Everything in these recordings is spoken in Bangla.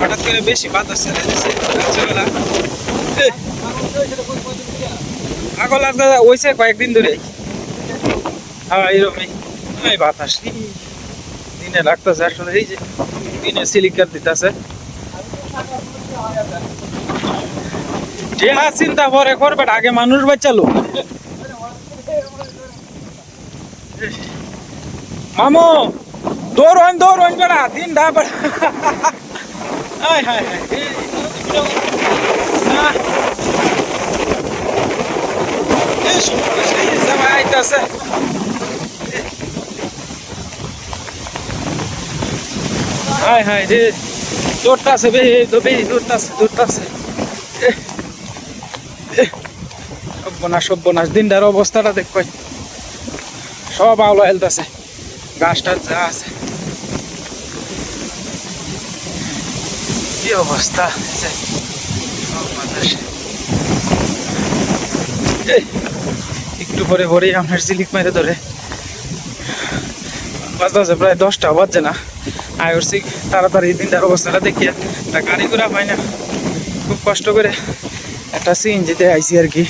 হঠাৎ করে বেশি বাতাস দিছে আগল আর দাদা, ওইছে কয়েকদিন ধরে। হ্যাঁ এরকমই এই বাতাস। দিনে লাগতেছে আসলে, এই যে দিনে সিলিকার দিতেছে। টেহা চিন্তা পরে করবে, আগে মানুষ বাচ্চালো মামু দৌড় দৌড় বেড়া, দিন ডা বেড়া। সময় সেই জায়গায় আইতাছে। হায় হায় রে দৌড়তাছে বে বে দৌড়তাছে দৌড়তাছে সব্যনাশ সব্যনাশ দিনটার অবস্থাটা দেখ। সব আওলা হেলতেছে। গাছটা যা আছে। কি অবস্থা? একটু পরে পরেই আপনার জিলিক মেরে ধরে। বাজতেছে প্রায় দশটা বাজছে না। আয় উঠছি, তাড়াতাড়ি দিনটার অবস্থাটা দেখিয়া। একটা গাড়ি ঘোড়া পাই না। খুব কষ্ট করে একটা সিএনজিতে আইসি আর কি।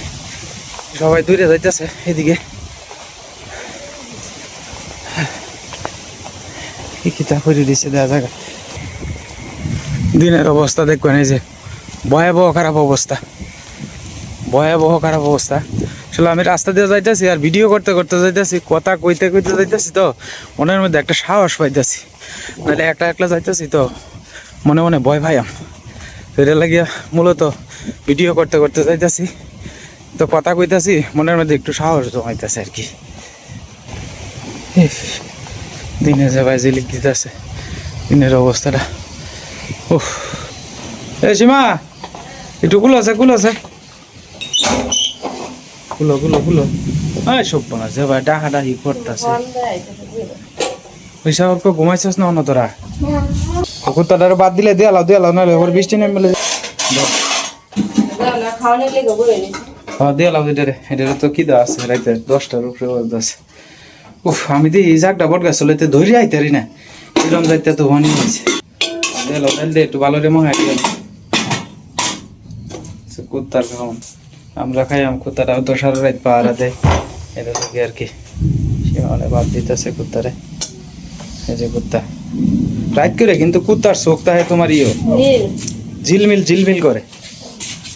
সবাই দূরে যাইতেছে এদিকে। কি কিতা করে দিছে দেওয়া জায়গা। দিনের অবস্থা দেখবেন এই যে ভয়াবহ খারাপ অবস্থা। ভয়াবহ খারাপ অবস্থা। আসলে আমি রাস্তা দিয়ে যাইতেছি আর ভিডিও করতে করতে যাইতেছি, কথা কইতে কইতে যাইতেছি তো, মনের মধ্যে একটা সাহস পাইতেছি। নাহলে একটা একলা যাইতেছি তো, মনে মনে ভয় ভাইয়াম এটা লাগিয়া মূলত ভিডিও করতে করতে যাইতেছি, তো কথা কইতাছি, মনের মধ্যে একটু সাহস জমাইতেছে আর কি। দিনে যে ভাই জিলিক দিতেছে, দিনের অবস্থাটা। এই সীমা, একটু কুলো আছে কুলো আছে। কুলো কুলো কুলো। এই সব আছে ভাই ডাহা ডাহি করতেছে। পয়সা অল্প ঘুমাইছিস না অন্য তোরা? বাদ দিলে দেয়ালাও দেয়ালাও নাহলে ওর বৃষ্টি নেমে হ্যাঁ তো কি দেওয়া আছে, রাইতে দশটার উপরে আছে আমি দি এই জাগটা বট গাছ লইতে ধরে আইতারি না। এরকম যাইতে তো হনি হয়েছে দেয়ালাও তাহলে দে একটু ভালো রে মহাই কুত্তার খাওয়ান আমরা খাই আম কুত্তারাও তো সারা রাত পাহারা দেয়। এটা থেকে আর কি। সে মানে বাদ দিতেছে কুত্তারে। এই যে কুত্তা। রাত করে কিন্তু কুত্তার চোখ তাহে তোমার ইয়ে। ঝিলমিল ঝিলমিল করে।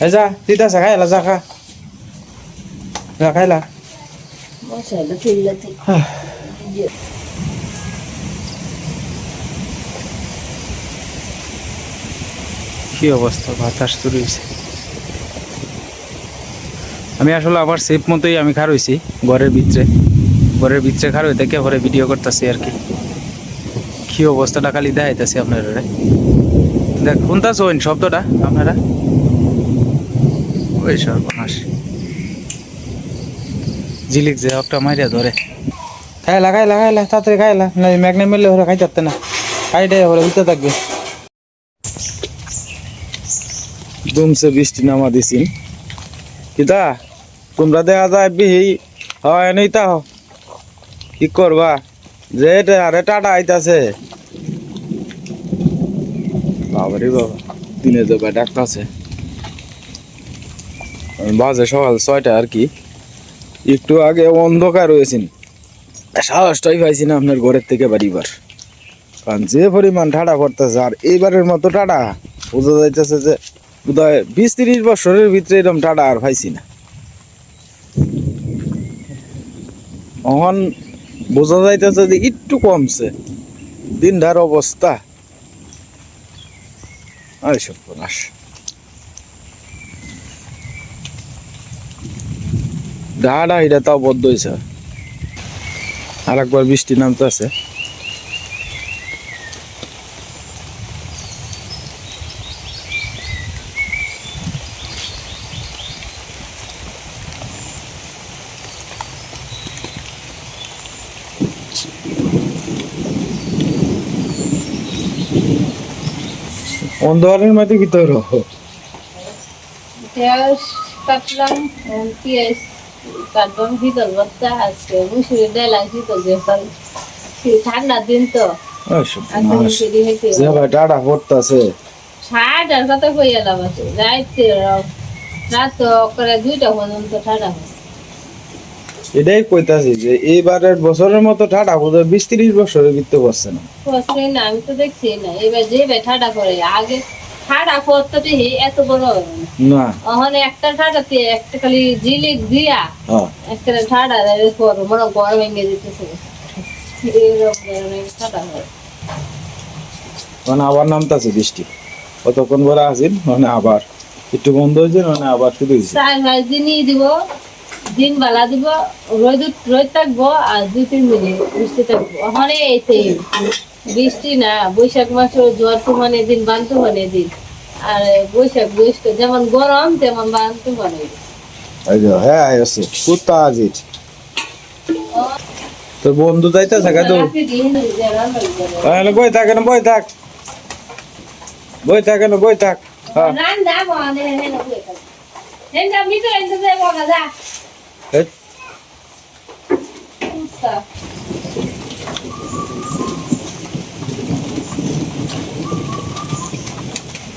এ যা দিতেছে খাইলা যা খা। যা খাইলা কি অবস্থা? বাতাস শুরু হয়েছে আমি আসলে আবার সেফ মতোই আমি খার হয়েছি ঘরের ভিতরে। ঘরের ভিতরে খার হইতে কে পরে ভিডিও করতেছি আর কি। কি অবস্থাটা খালি দেখাইতেছি আপনারা দেখ, শুনতাছ ওই শব্দটা আপনারা? ওই সর্বনাশ। ঝিলিক যে একটা মাইরা ধরে। খাইলা খাইলা খাইলা, তাড়াতাড়ি খাইলা না ম্যাগনে ওরা খাইতে না। খাইটাই ওরা উঠতে থাকবে। দুমসে বৃষ্টি নামা দিছি কিতা তোমরা দেখা যায় বিহি হয় নেই তা? কি করবা? যে আরে টাটা আইতাছে। বাবারে বাবা, দিনে যাবে ডাকতাছে বাজে সকাল ছয়টা আর কি। একটু আগে অন্ধকার হয়েছেন। সাহসটাই পাইছি না আপনার ঘরের থেকে বাড়িবার কারণ যে পরিমাণ ঠাডা করতেছে আর এইবারের মতো টাটা বোঝা যাইতেছে যে বিশ তিরিশ বছরের ভিতরে এরকম টাটা আর পাইছি না। এখন বোঝা যাইতেছে যে একটু কমছে। দিনটার অবস্থা। আর সর্বনাশ। এটা তাও বদ্ধ হয়েছে। আর একবার বৃষ্টি নামতে আছে অন্ধকারের মধ্যে কি তোর পেঁয়াজ কাটলাম পেঁয়াজ কাটলাম শীতল ভর্তা আজকে মুসুরি ডাইলাম শীতল যেতাম ঠান্ডার দিন তো। টাটা পড়তেছে। ঠাডার কথা কই আছে। রাইতে রাত করে দুইটা পর্যন্ত ঠাডা হয় এটাই কইতাছি যে এইবারের বছরের মতো ঠাটা বোধহয় বিশ তিরিশ বছরের ভিত্তি করছে না। ফসলে না আমি তো দেখছি না। এবার যে ঠাডা করে আগে ঠাডা করতে হে এত বড় না। ওখানে একটা ঠাডাতে একটা খালি জিলিক দিয়া হ্যাঁ। একটা ঠাডা দেয় পর মনে গরম ভেঙে দিতেছে। ঠাডা হয়। মানে আবার নামতাছে বৃষ্টি। কতক্ষণ পরে আসিন মানে আবার একটু বন্ধ হয়েছে মানে আবার শুরু হয়েছে। চার পাঁচ দিনই দিব দিন বেলা দিব রোদ রোদ থাকব আর দুই তিন মিনিট বৃষ্টি থাকব। ওখানে এতে বৃষ্টি না বৈশাখ মাসে জোয়ার তুমানে দিন বান তুমানে দিন আর বৈশাখ বৈশাখ যেমন গরম তেমন বান তুমানে দিন এই যে হ্যাঁ আছে। কুত্তা আজিজ তো বন্ধু যাইতেছে কাদু তাহলে বই থাক না বই থাক। বই থাক না বই থাক। হ্যাঁ Good? Puta.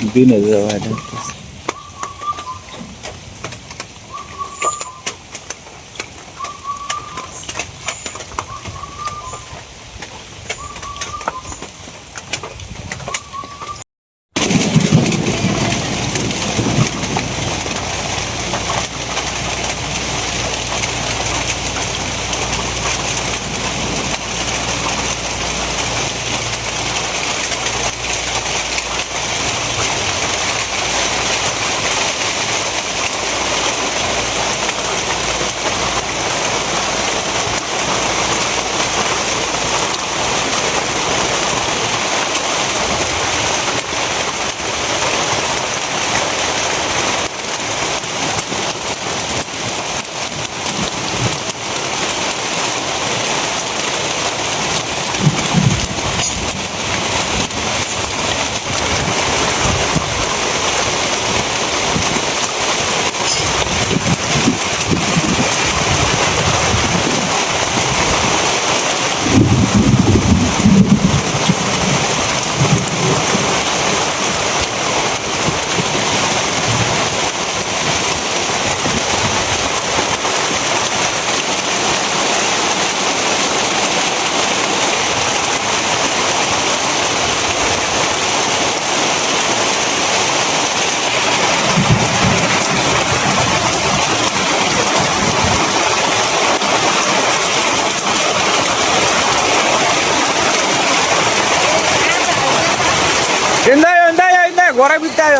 Hindi na daw. Ano?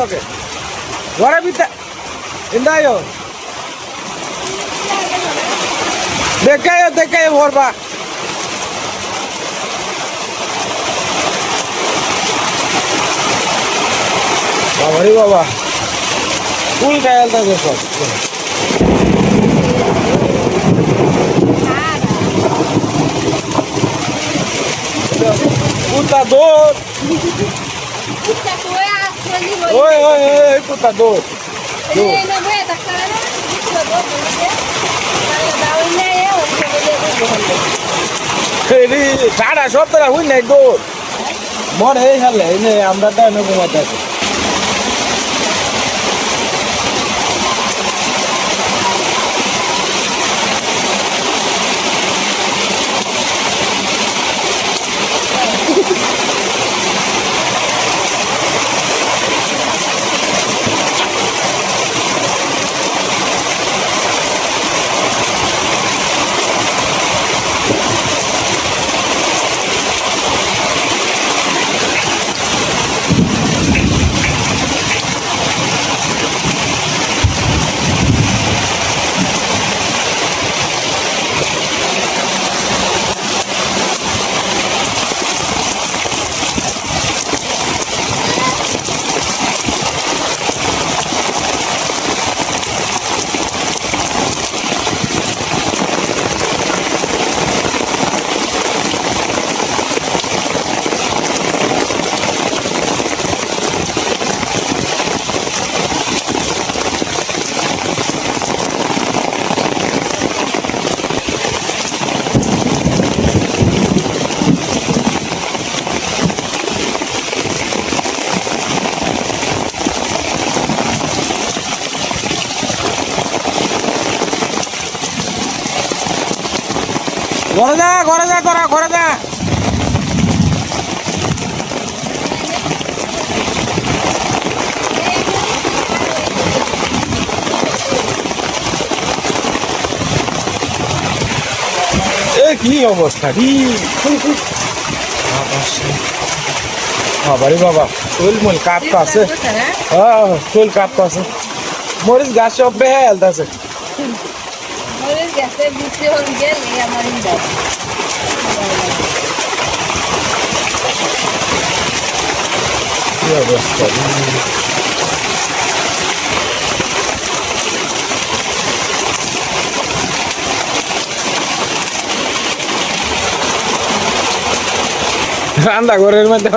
Okay ಹೊರ ಬಿದ್ದ ಹಿಂದಾಯೋ দেখায় দেখায় ভরবা বাবা রে বাবা। ফুল গায়াল থাকে সব পুতা দৌড় এটি সাড়া সতেরো হুই নাই দৌড় মর গেলে এনে আমরা তাই ঘুমাতে আছি কি অবস্থা? কি বাবারে বাবা শোল মোল কাঁপতে আছে। হ্যাঁ শোল কাঁপতে আছে। মরিচ গাছ সব বেহেল আছে কি অবস্থা? রান্না ঘরের মধ্যে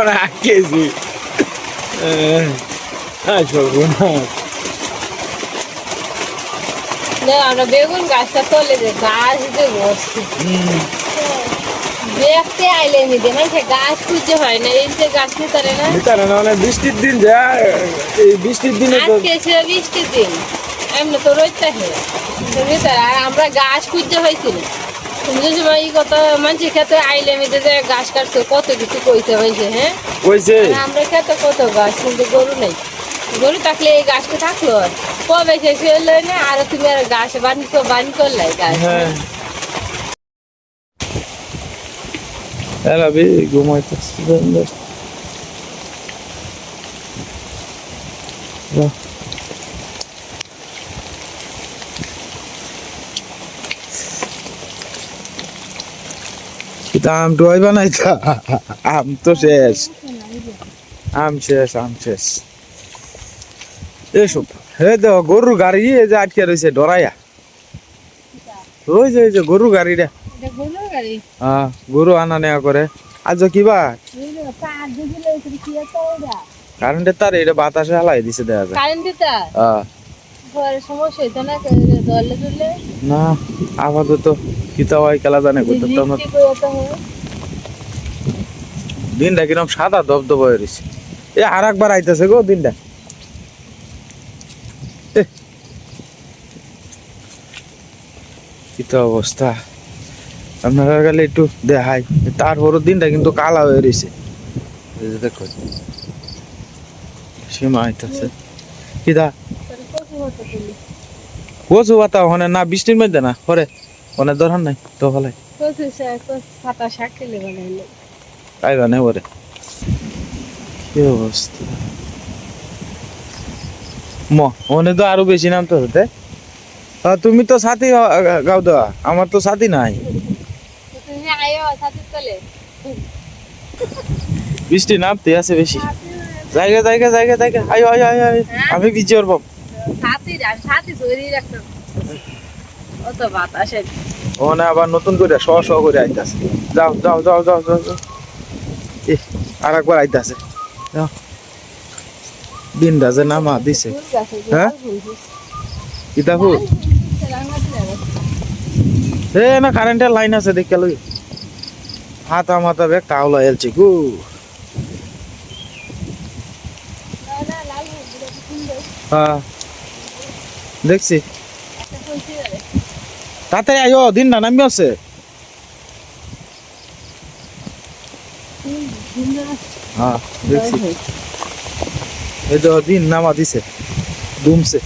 সর্বনাশ না। আমরা বেগুন গাছটা তোলে যে গাছ যে বসছে। হুম, দেখতে আইলে নিদে মানে গাছ খুঁজে হয় না এই যে গাছ না? ভিতরে না মানে বৃষ্টির দিন যা এই বৃষ্টির দিনে তো আজকে ছিল বৃষ্টির দিন এমনি তো রোজ থাকে ভিতরে আর আমরা গাছ খুঁজতে হয়েছিল। যে এই কত মানুষের খেতে আইলে মেয়েদের যে গাছ কাটছে কত কিছু কইতে হয়েছে হ্যাঁ? কইছে? আমরা খেতে কত গাছ কিন্তু গরু নেই। গরু থাকলে এই গাছটা থাকল আর। কবে শেষ হলো না আর তুমি আর গাছ বানি তো বানি করলে গাছ হ্যাঁ। এলা বে ঘুমাইতেছে সুন্দর যা। কিন্তু আম ডুয়াই বানাইতা আম তো শেষ। আম শেষ আম শেষ। এসব হে দেখ গরুর গাড়ি এই যে আটকে রয়েছে ডরাইয়া। ওই যে ওই যে গরু গাড়িটা গাড়ি? হ্যাঁ গরু আনা নেওয়া করে। আজ কিবা তার কারেন্টের তার এটা বাতাসে হালাই দিছে দেখা যায়। কারেন্ট দিতা হ্যাঁ। সমস্যা হইতো না দলে দলে না আপাতত কিতা হয় খেলা জানে করতে তো আমার দিনটা কিরম সাদা দবদব হয়ে রয়েছে এ আর একবার আইতেছে গো দিনটা। কিতা অবস্থা। আপনারা গেলে একটু দেখাই। তারপরও দিনটা কিন্তু কালা হয়ে রয়েছে দেখো। সীমা আইতেছে। কিদা কচু পাতা ওখানে না বৃষ্টির মধ্যে না? পরে। ওখানে দরকার নাই তো শাক পাতা শাক খেলে কায়দা নেই পরে। কি অবস্থা? ম ওখানে তো আরও বেশি নাম তো। হতে তুমি তো সাথী গাও দেওয়া। আমার তো সাথী নাই। বৃষ্টি নামতে আছে বেশি। জায়গা জায়গা জায়গা জায়গা। আয় আয় আয় আমি বিজি করব ওখানে আবার নতুন করে শ শ করে আইতাছে। যাও যাও যাও যাও যাও যাও। আর একবার আইতাছে। যে নামা দিছে। হ্যাঁ? কিতা ফুল এ, না কারেন্টের লাইন আছে, দেখে লই। হাতা মাথা বেগ কাউলা এলছি, গু। হ্যাঁ। দেখছি। তাড়াতাড়ি আয়ো দিন না নামি আছে। হ্যাঁ দেখছি। এই তো দিন নামা দিছে, দুমছে।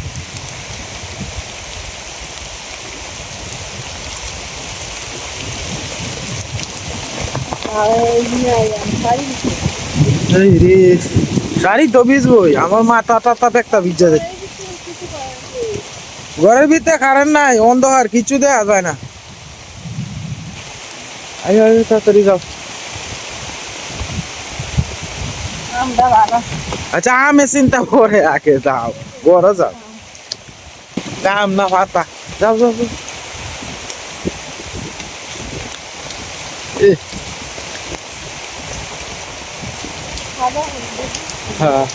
শাড়ি তো ভিজবই, আমার মাথা টাথা একটা ভিজে যায় ঘরের ভিতরে কারেন্ট নাই অন্ধকার কিছু দেয়া যায় না। তাড়াতাড়ি যাও। আচ্ছা আমি চিন্তা করে আগে যাও ঘরে যাও। কাম না পাতা। যাও যাও যাও। হ্যাঁ।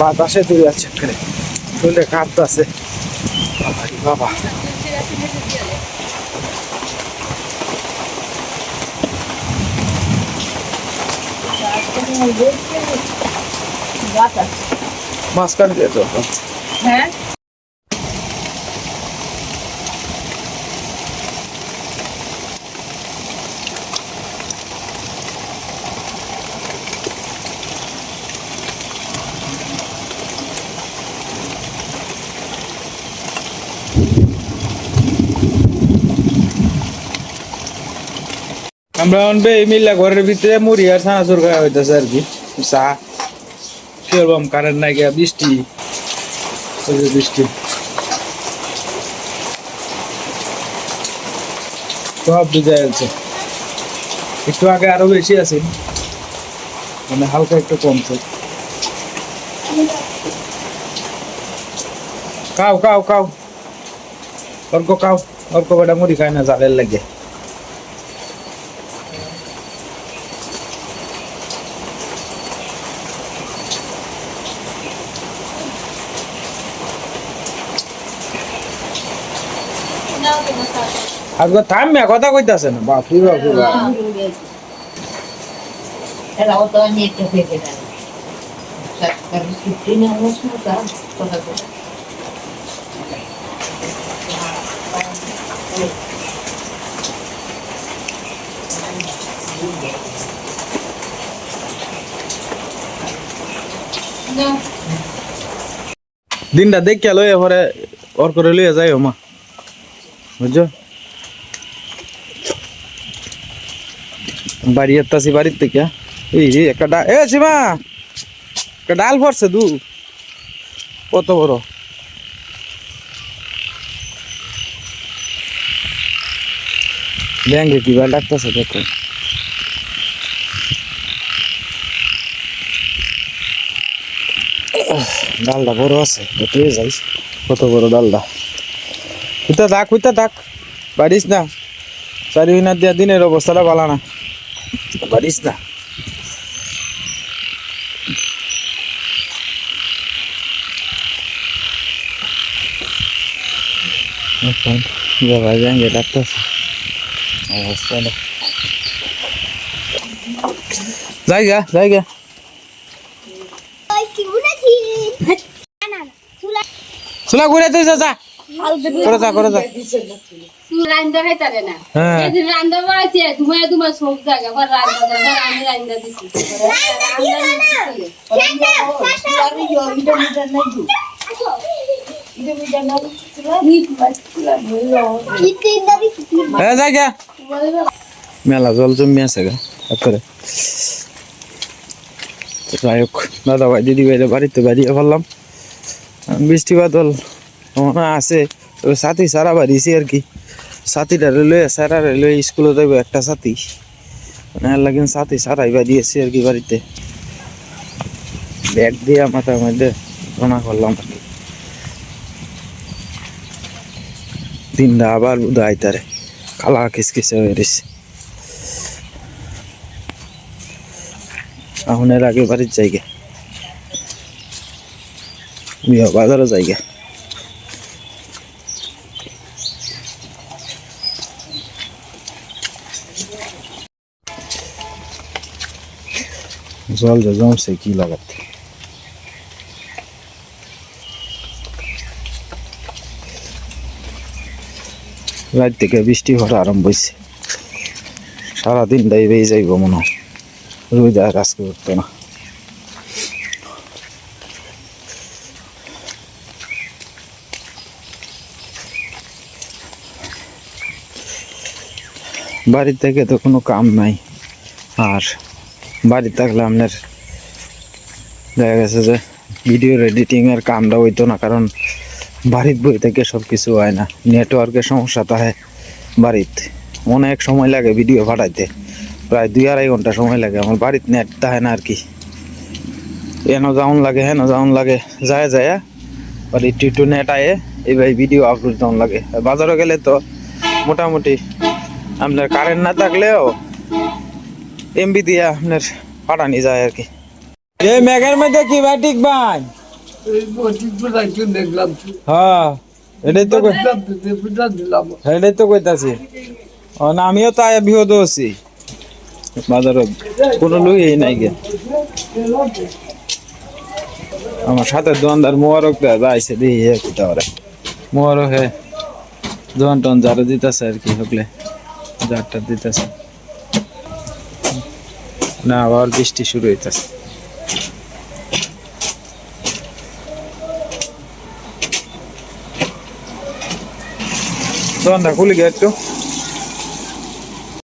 বাতাসে দূরে আছে এখানে। শুনে কাঁপতাছে বাবা। মাঝখান দিয়ে তো। হ্যাঁ? আমরা অনবে মিল্লা ঘরের ভিতরে মুড়ি আর ছানাচুর খাওয়া হইতেছে আর কি। চা কি করবাম কারেন্ট নাই গিয়া, বৃষ্টি। বৃষ্টি। সব ভিজে আছে একটু আগে আরও বেশি আছে। মানে হালকা একটু কমছে। কাও কাও কাও অর্ক কাও অর্ক বেটা মুড়ি খায় না, জালের লাগে। আজকে থামবে কথা কইতাছে না বাপ que era. O sea, que Cristina no es nada, toda cosa. নাও দিনটা দেখে লই পরে ওর করে লইয়া যাই মা বুঝছ? বাড়ি এত্তাছি বাড়ির থেকে। এই এই একটা ডা এ সীমা! একটা ডাল পড়ছে দু কত বড়? ব্যাঙ্গে কি বা ডাকতেছে দেখো। ডালটা বড় আছে তুই যাইস। কত বড় ডালটা? কুইতা থাক কুইতা থাক। পারিস না। চারি মিনার দিয়া দিনের অবস্থাটা ভালো না। পারিস না। ভাই ব্যাঙ্গে ডাকতেছে অবস্থাটা জায়গা জায়গা চুলা ঘুরে তুই যা যা। করে যা করে যা। তুমি রান্দা খাইতারে না? যেদিন রান্দা বাড়াইছি তোমার তোমার সব জায়গা আবার রান্দা জায়গা আমি রান্দা দিছি। হ্যাঁ মেলা জল জমি আছে গা তো যাই হোক দাদা ভাই দিদি ভাইরা বাড়িতে বাড়িয়ে ফেললাম বৃষ্টি বাদল মনে আছে তবে সাথী সারা বাড়িছি আর কি সাথীটা লইয়া সারা লই স্কুলে যাইব একটা সাথী মানে আর লাগিন সাথী সারাই বাড়িয়েছি আর কি বাড়িতে ব্যাগ দিয়ে মাথার মধ্যে রোনা করলাম আর কি দিনটা আবার বুধ আইতারে খালা কিসকিসে হয়ে রয়েছে আহনের আগে বাড়ির জায়গা বিয়া বাজারও জায়গা জল যে জমছে কি লাগাতে রাত থেকে বৃষ্টি হওয়ার আরম্ভ হয়েছে। সারাদিন বেয়ে যাইব মনে হয়। রোদ আর আজকে উঠতো না। বাড়ি থেকে তো কোনো কাম নাই। আর বাড়ি থাকলে আপনার দেখা গেছে যে ভিডিওর এডিটিং এর কামটা হইতো না, কারণ বাড়ির বই থেকে সব কিছু হয় না। নেটওয়ার্কের সমস্যা থাকে বাড়িতে। অনেক সময় লাগে ভিডিও পাঠাইতে। প্রায় দুই আড়াই ঘণ্টা সময় লাগে। আমার বাড়িতে নেট থাকে না আর কি। এন যাওন লাগে, হেন যাওন লাগে, যায় যায় বাড়ি একটু একটু নেট আয়ে এইভাবে ভিডিও আপলোড দেওয়ান লাগে। বাজারে গেলে তো মোটামুটি আপনার কারেন্ট না থাকলেও এমবি দিয়ে আপনার পাঠানি যায় আর কি। এই মেঘের মধ্যে কি ভাই ঠিক ভাই? হ্যাঁ এটাই তো এটাই তো কইতাছি। ও না আমিও তো আয়া বিহত আছি বাজারত কোনো লুই নাই গে। আমার সাথে দোকানদার মোয়ারক যাইছে দিই ওরা মোয়ারক হে। দোকান টোন যারা দিতেছে আর কি হকলে। যারটা দিতেছে। না আবার বৃষ্টি শুরু হইতেছে। দোকানটা খুলি গে একটু